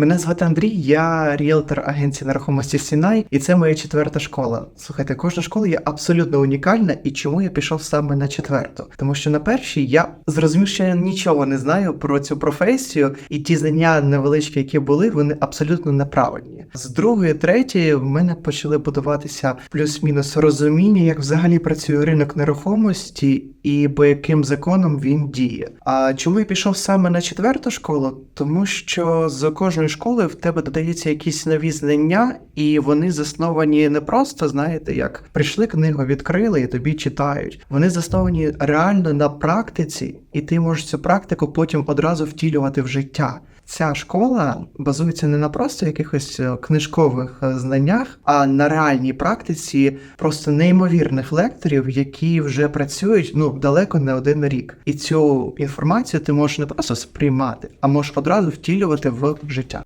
Мене звати Андрій, я ріелтор агенції нерухомості Сінай, і це моя четверта школа. Слухайте, кожна школа є абсолютно унікальна, і чому я пішов саме на четверту? Тому що на першій я зрозумів, що я нічого не знаю про цю професію, і ті знання невеличкі, які були, вони абсолютно неправильні. З другої, третьої в мене почали будуватися плюс-мінус розуміння, як взагалі працює ринок нерухомості і по яким законам він діє. А чому я пішов саме на четверту школу? Тому що з кожної школи в тебе додаються якісь нові знання, і вони засновані не просто, знаєте, як прийшли книгу, відкрили і тобі читають. Вони засновані реально на практиці, і ти можеш цю практику потім одразу втілювати в життя. Ця школа базується не на просто якихось е, книжкових е, знаннях, а на реальній практиці просто неймовірних лекторів, які вже працюють ну далеко не один рік. І цю інформацію ти можеш не просто сприймати, а можеш одразу втілювати в життя.